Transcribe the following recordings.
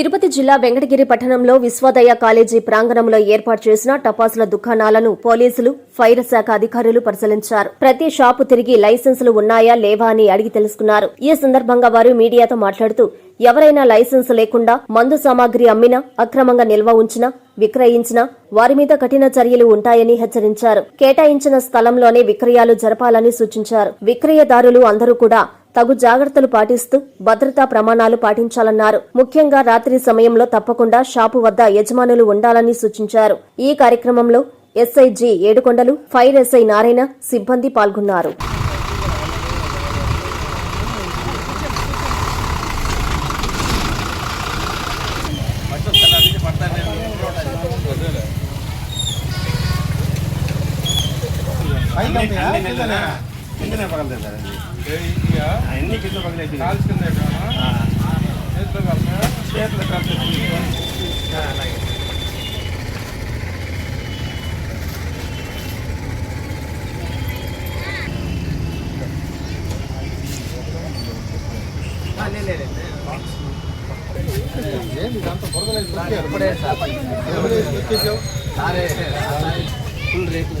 తిరుపతి జిల్లా వెంకటగిరి పట్టణంలో విశ్వదయ కాలేజీ ప్రాంగణంలో ఏర్పాటు చేసిన టపాసుల దుకాణాలను పోలీసులు ఫైర్ శాఖ అధికారులు పరిశీలించారు. ప్రతి షాపు తిరిగి లైసెన్సులు ఉన్నాయా లేవా అని అడిగి తెలుసుకున్నారు. ఈ సందర్భంగా వారు మీడియాతో మాట్లాడుతూ ఎవరైనా లైసెన్స్ లేకుండా మందు సామాగ్రి అమ్మినా అక్రమంగా నిల్వ ఉంచినా విక్రయించినా వారి మీద కఠిన చర్యలు ఉంటాయని హెచ్చరించారు. కేటాయించిన స్థలంలోనే విక్రయాలు జరపాలని సూచించారు. విక్రయదారులు అందరూ కూడా తగు జాగ్రత్తలు పాటిస్తూ భద్రతా ప్రమాణాలు పాటించాలన్నారు. ముఖ్యంగా రాత్రి సమయంలో తప్పకుండా షాపు వద్ద యజమానులు ఉండాలని సూచించారు. ఈ కార్యక్రమంలో SIG Yedukondalu fire SI Narayana సిబ్బంది పాల్గొన్నారు. కిందనే పగలలేదు సార్ అన్ని కింద పగలేదు చేతులు అలాగే. ఫుల్ రేట్లు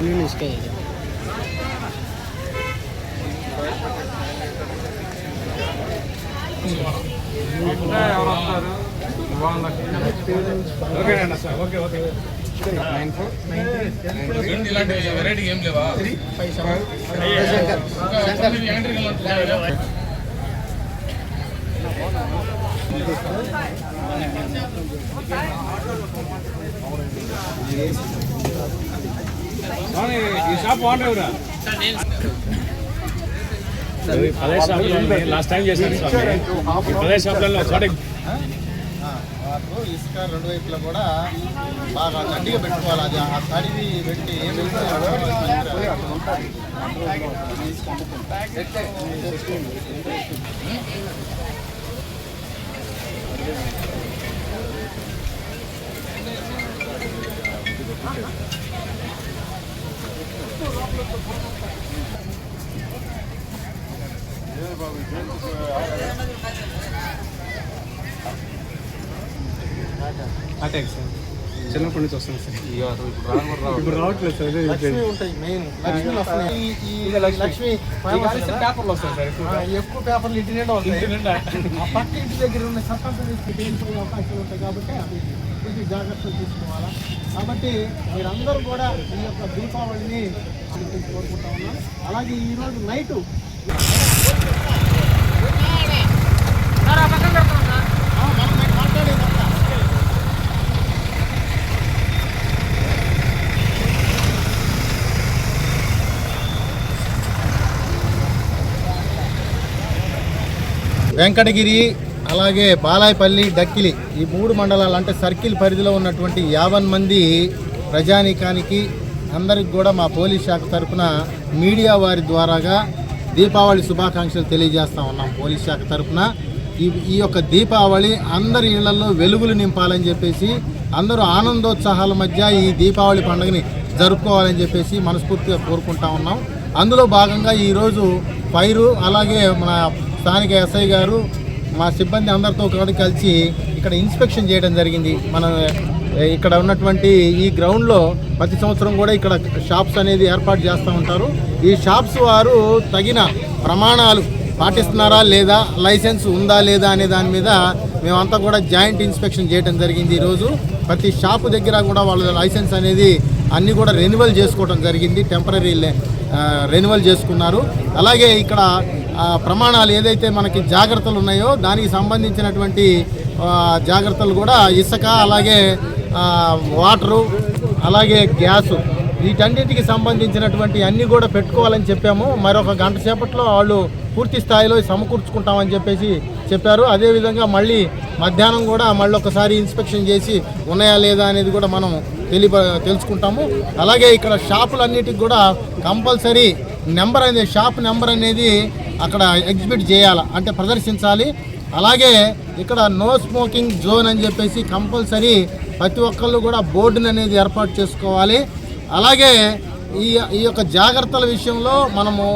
Yun is kayo. Mm. ఎవరు వస్తారు వాళ్ళకి ఓకేనండి sir okay okay nine four ఇలాంటి వెరైటీ ఏం లేవా ఈ షాప్ ఓనర్ ఎవరా పదే షాప్లో లాస్ట్ టైం ఈ పదే షాప్లలో మాకు ఇసుక రెండు వైపులా కూడా బాగా గట్టిగా పెట్టుకోవాలి. అది ఆ తడివి పెట్టి ఏం అటాక్ సార్ చిన్నప్పటి నుంచి వస్తుంది సార్. ఇప్పుడు రావట్లేదు. సార్ ఇదే లక్ష్మి ఉంటాయి మెయిన్ లక్ష్మి వస్తున్నాయి. ఈ- ఈ లక్ష్మి. పేపర్లు వస్తాయి సార్ ఎక్కువ. పేపర్లు ఇంటి నిండా ఉంటాయి ఆ పక్క ఇంటి దగ్గర ఉన్న అవకాశాలు ఉంటాయి. కాబట్టి అవి జాగ్రత్తలు తీసుకోవాలా. కాబట్టి మీరందరూ కూడా ఈ యొక్క దీపావళిని కోరుకుంటా ఉన్నాను అలాగే ఈరోజు నైటు వెంకటగిరి అలాగే బాలాయపల్లి డక్కిలి ఈ మూడు మండలాలు అంటే సర్కిల్ పరిధిలో ఉన్నటువంటి యావన్ మంది ప్రజానీకానికి అందరికి కూడా మా పోలీస్ శాఖ తరఫున మీడియా వారి ద్వారాగా దీపావళి శుభాకాంక్షలు తెలియజేస్తా ఉన్నాం పోలీస్ శాఖ తరఫున ఈ ఈ యొక్క దీపావళి అందరి ఇళ్ళలో వెలుగులు నింపాలని చెప్పేసి అందరూ ఆనందోత్సాహాల మధ్య ఈ దీపావళి పండుగని జరుపుకోవాలని చెప్పేసి మనస్ఫూర్తిగా కోరుకుంటా ఉన్నాం. అందులో భాగంగా ఈరోజు పైరు అలాగే మన స్థానిక ఎస్ఐ గారు మా సిబ్బంది అందరితో కలిసి ఇక్కడ ఇన్స్పెక్షన్ చేయడం జరిగింది. మన ఇక్కడ ఉన్నటువంటి ఈ గ్రౌండ్లో ప్రతి సంవత్సరం కూడా ఇక్కడ షాప్స్ అనేది ఏర్పాటు చేస్తూ ఉంటారు. ఈ షాప్స్ వారు తగిన ప్రమాణాలు పాటిస్తున్నారా లేదా లైసెన్స్ ఉందా లేదా అనే దాని మీద మేమంతా కూడా జాయింట్ ఇన్స్పెక్షన్ చేయడం జరిగింది ఈరోజు. ప్రతి షాపు దగ్గర కూడా వాళ్ళ లైసెన్స్ అనేది అన్నీ కూడా రెన్యువల్ చేసుకోవడం జరిగింది. టెంపరీ రెన్యువల్ చేసుకున్నారు. అలాగే ఇక్కడ ప్రమాణాలు ఏదైతే మనకి జాగ్రత్తలు ఉన్నాయో దానికి సంబంధించినటువంటి జాగ్రత్తలు కూడా ఇసుక అలాగే వాటరు అలాగే గ్యాసు వీటన్నిటికి సంబంధించినటువంటి అన్నీ కూడా పెట్టుకోవాలని చెప్పాము. మరొక గంట సేపట్లో వాళ్ళు పూర్తి స్థాయిలో సమకూర్చుకుంటామని చెప్పేసి చెప్పారు. అదేవిధంగా మళ్ళీ మధ్యాహ్నం కూడా మళ్ళీ ఒకసారి ఇన్స్పెక్షన్ చేసి ఉన్నాయా లేదా అనేది కూడా మనం తెలియ తెలుసుకుంటాము. అలాగే ఇక్కడ షాపులన్నిటికి కూడా కంపల్సరీ నెంబర్ అనేది షాప్ నెంబర్ అనేది అక్కడ ఎగ్జిబిట్ చేయాలి? అంటే ప్రదర్శించాలి. అలాగే ఇక్కడ నో స్మోకింగ్ జోన్ అని చెప్పేసి కంపల్సరీ ప్రతి ఒక్కళ్ళు కూడా బోర్డుని అనేది ఏర్పాటు చేసుకోవాలి. అలాగే ఈ ఈ యొక్క జాగ్రత్తల విషయంలో మనము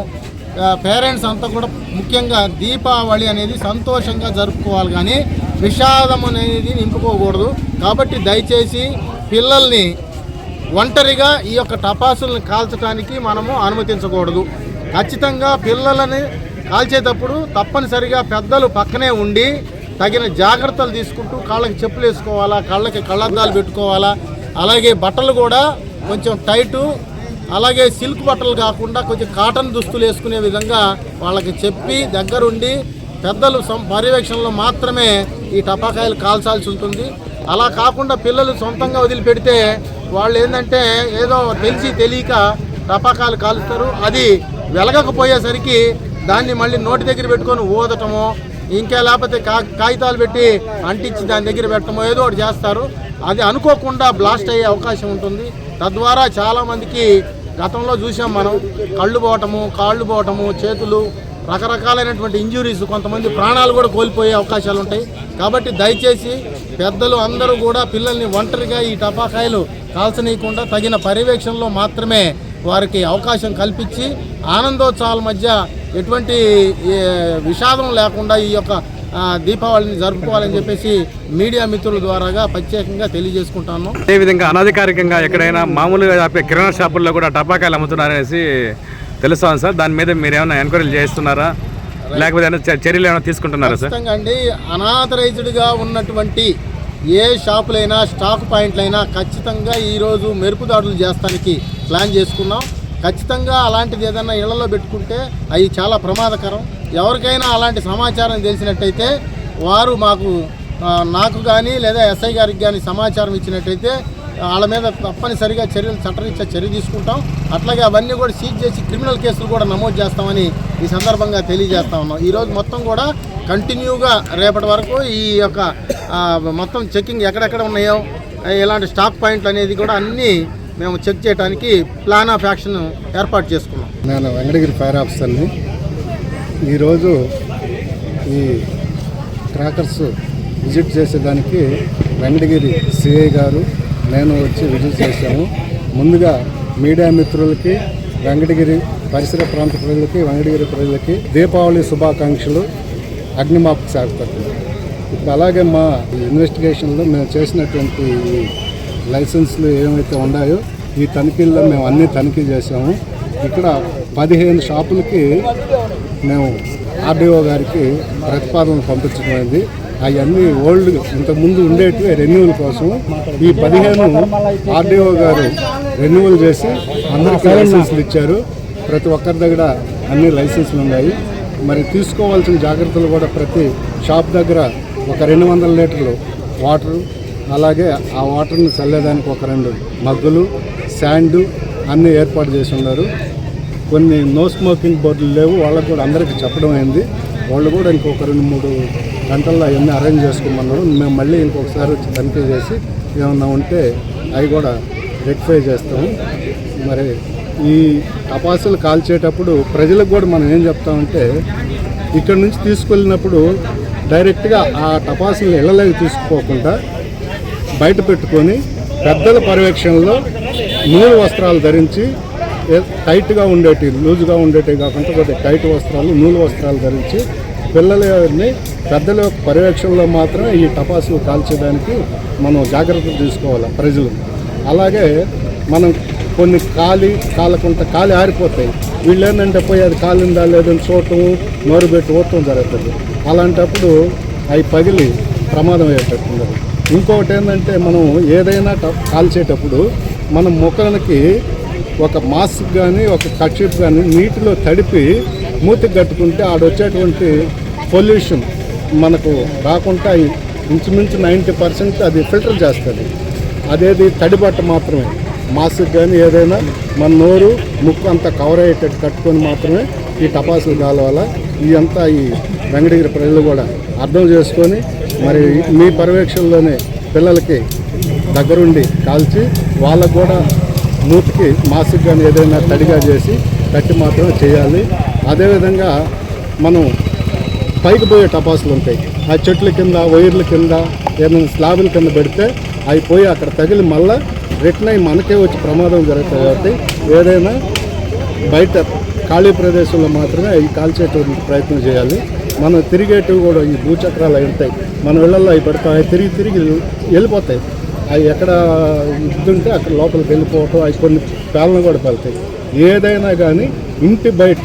పేరెంట్స్ అంతా కూడా ముఖ్యంగా దీపావళి అనేది సంతోషంగా జరుపుకోవాలి. కానీ విషాదం అనేది నింపుకోకూడదు. కాబట్టి దయచేసి పిల్లల్ని ఒంటరిగా ఈ యొక్క టపాసుల్ని కాల్చడానికి మనము అనుమతించకూడదు. ఖచ్చితంగా పిల్లలని కాల్చేటప్పుడు తప్పనిసరిగా పెద్దలు పక్కనే ఉండి తగిన జాగ్రత్తలు తీసుకుంటూ కాళ్ళకి చెప్పులు వేసుకోవాలా కళ్ళకి కళ్ళద్దాలు పెట్టుకోవాలా అలాగే బట్టలు కూడా కొంచెం టైటు అలాగే సిల్క్ బట్టలు కాకుండా కొంచెం కాటన్ దుస్తులు వేసుకునే విధంగా వాళ్ళకి చెప్పి దగ్గరుండి పెద్దలు సం- పర్యవేక్షణలో మాత్రమే ఈ టపాకాయలు కాల్చాల్సి ఉంటుంది. అలా కాకుండా పిల్లలు సొంతంగా వదిలిపెడితే వాళ్ళు ఏంటంటే ఏదో తెలిసి తెలియక టపాకాయలు కాలుస్తారు. అది వెలగకపోయేసరికి దాన్ని మళ్ళీ నోటి దగ్గర పెట్టుకొని ఊదటమో ఇంకా లేకపోతే కా కాగితాలు పెట్టి అంటించి దాని దగ్గర పెట్టడమో ఏదో ఒకటి చేస్తారు. అది అనుకోకుండా బ్లాస్ట్ అయ్యే అవకాశం ఉంటుంది. తద్వారా చాలామందికి గతంలో చూసాం మనం కళ్ళు పోవటము కాళ్ళు పోవటము చేతులు రకరకాలైనటువంటి ఇంజురీస్ కొంతమంది ప్రాణాలు కూడా కోల్పోయే అవకాశాలు ఉంటాయి. కాబట్టి దయచేసి పెద్దలు అందరూ కూడా పిల్లల్ని ఒంటరిగా ఈ టపాకాయలు కాల్చనీయకుండా తగిన పర్యవేక్షణలో మాత్రమే వారికి అవకాశం కల్పించి ఆనందోత్సవాల మధ్య ఎటువంటి విషాదం లేకుండా ఈ యొక్క దీపావళిని జరుపుకోవాలని చెప్పేసి మీడియా మిత్రుల ద్వారాగా ప్రత్యేకంగా తెలియజేసుకుంటాను. అదేవిధంగా అనధికారికంగా ఎక్కడైనా మామూలుగా కిరాణా షాపుల్లో కూడా టపాకాయలు అమ్ముతున్నారనేసి తెలుస్తాను సార్. దాని మీద మీరు ఏమైనా ఎంక్వైరీలు చేస్తున్నారా లేకపోతే చర్యలు ఏమైనా తీసుకుంటున్నారా సార్? అండి. అనాథరైజ్డ్గా ఉన్నటువంటి ఏ షాపులైనా స్టాక్ పాయింట్లైనా ఖచ్చితంగా ఈరోజు మెరుపు దాడులు చేస్తానికి ప్లాన్ చేసుకున్నాం. ఖచ్చితంగా అలాంటిది ఏదైనా ఇళ్ళలో పెట్టుకుంటే అవి చాలా ప్రమాదకరం. ఎవరికైనా అలాంటి సమాచారం తెలిసినట్టయితే వారు మాకు నాకు కానీ లేదా ఎస్ఐ గారికి కానీ సమాచారం ఇచ్చినట్టయితే వాళ్ళ మీద తప్పనిసరిగా చర్యలు చట్టరీత్యా చర్య తీసుకుంటాం. అట్లాగే అవన్నీ కూడా సీజ్ చేసి క్రిమినల్ కేసులు కూడా నమోదు చేస్తామని ఈ సందర్భంగా తెలియజేస్తా ఉన్నాం. ఈరోజు మొత్తం కూడా కంటిన్యూగా రేపటి వరకు ఈ యొక్క మొత్తం చెకింగ్ ఎక్కడెక్కడ ఉన్నాయో ఇలాంటి స్టాక్ పాయింట్లు అనేది కూడా అన్నీ మేము చెక్ చేయడానికి ప్లాన్ ఆఫ్ యాక్షన్ ఏర్పాటు చేసుకున్నాం. నేను వెంకటగిరి ఫైర్ ఆఫీసర్ని. ఈరోజు ఈ ట్రాకర్స్ విజిట్ చేసేదానికి వెంకటగిరి సిఐ గారు నేను వచ్చి విజిట్ చేశాము. ముందుగా మీడియా మిత్రులకి వెంకటగిరి పరిసర ప్రాంత ప్రజలకి వెంకటగిరి ప్రజలకి దీపావళి శుభాకాంక్షలు అగ్నిమాపక శాఖ ఇప్పుడు అలాగే మా ఇన్వెస్టిగేషన్లో మేము చేసినటువంటి లైసెన్స్లు ఏమైతే ఉన్నాయో ఈ తనిఖీల్లో మేము అన్ని తనిఖీ చేసాము ఇక్కడ పదిహేను షాపులకి మేము ఆర్డీఓ గారికి ప్రతిపాదనలు పంపించడం అయింది. అవన్నీ ఓల్డ్ ఇంతకుముందు ఉండేటివి రెన్యువల్ కోసం. ఈ పదిహేను ఆర్డీఓ గారు రెన్యువల్ చేసి అందరికీ లైసెన్స్లు ఇచ్చారు. ప్రతి ఒక్కరి దగ్గర అన్ని లైసెన్స్లు ఉన్నాయి. మరి తీసుకోవాల్సిన జాగ్రత్తలు కూడా ప్రతి షాప్ దగ్గర ఒక రెండు వందల లీటర్లు వాటరు అలాగే ఆ వాటర్ని చల్లేదానికి ఒక రెండు మగ్గులు శాండు అన్నీ ఏర్పాటు చేసి ఉన్నారు. కొన్ని నో స్మోకింగ్ బోర్డులు లేవు వాళ్ళకు కూడా అందరికీ చెప్పడం అయింది. వాళ్ళు కూడా ఇంకొక రెండు మూడు గంటల్లో అవన్నీ అరేంజ్ చేసుకోమన్నారు. మేము మళ్ళీ ఇంకొకసారి వచ్చి తనిఖీ చేసి ఏమన్నా ఉంటే అవి కూడా రెక్టిఫై చేస్తాము. మరి ఈ టపాసులు కాల్చేటప్పుడు ప్రజలకు కూడా మనం ఏం చెప్తామంటే ఇక్కడ నుంచి తీసుకెళ్ళినప్పుడు డైరెక్ట్గా ఆ టపాసులు ఇళ్ళలోకి తీసుకుపోకుండా బయట పెట్టుకొని పెద్దల పర్యవేక్షణలో నూలు వస్త్రాలు ధరించి టైట్గా ఉండేటి లూజుగా ఉండేటివి కాకుండా కొద్దిగా టైట్ వస్త్రాలు నూలు వస్త్రాలు ధరించి పిల్లలని పెద్దల యొక్క పర్యవేక్షణలో మాత్రమే ఈ టపాసులు కాల్చేయడానికి మనం జాగ్రత్తలు తీసుకోవాలి ప్రజలు. అలాగే మనం కొన్ని కాలి కాలకుండా కాలి ఆరిపోతాయి. వీళ్ళు ఏంటంటే పోయి అది కాలిందా లేదని చూడటం నోరు పెట్టి ఊడటం జరుగుతుంది. అలాంటప్పుడు అవి పగిలి ప్రమాదం అయ్యేటట్టు ఇంకొకటి ఏంటంటే మనం ఏదైనా ట- కాల్చేటప్పుడు మన ముఖానికి ఒక మాస్క్ కానీ ఒక కక్షిప్ కానీ నీటిలో తడిపి మూతికి కట్టుకుంటే ఆడొచ్చేటువంటి పొల్యూషన్ మనకు రాకుండా ఇంచుమించు నైంటీ పర్సెంట్ అది ఫిల్టర్ చేస్తుంది. అదేది తడిబట్ట మాత్రమే. మాస్క్ కానీ ఏదైనా మన నోరు ముక్కు అంతా కవర్ అయ్యేటట్టు కట్టుకొని మాత్రమే ఈ టపాసులు కాలవాల. ఇదంతా ఈ వెంకటగిరి ప్రజలు కూడా అర్థం చేసుకొని మరి మీ పర్యవేక్షణలోనే పిల్లలకి దగ్గరుండి కాల్చి వాళ్ళకు కూడా మూతికి మాస్క్ కానీ ఏదైనా తడిగా చేసి కట్టి మాత్రమే చేయాలి. అదేవిధంగా మనం పైకి పోయే టపాసులు ఉంటాయి. ఆ చెట్ల కింద వైర్ల కింద ఏదైనా స్లాబుల కింద పెడితే అవి పోయి అక్కడ తగిలి మళ్ళా రిటర్న్ అయ్యి మనకే వచ్చి ప్రమాదం జరుగుతుంది కాబట్టి ఏదైనా బయట ఖాళీ ప్రదేశంలో మాత్రమే అవి కాల్చేటువంటి ప్రయత్నం చేయాలి. మనం తిరిగేటివి కూడా ఈ భూచక్రాలు అవి ఉంటాయి. మన ఇళ్ళలో అవి పెడతాం అవి తిరిగి తిరిగి వెళ్ళిపోతాయి. అవి ఎక్కడ ఇద్దుంటే అక్కడ లోపలికి వెళ్ళిపోవటం అవి కొన్ని పేలను కూడా పెళ్తాయి ఏదైనా కానీ ఇంటి బయట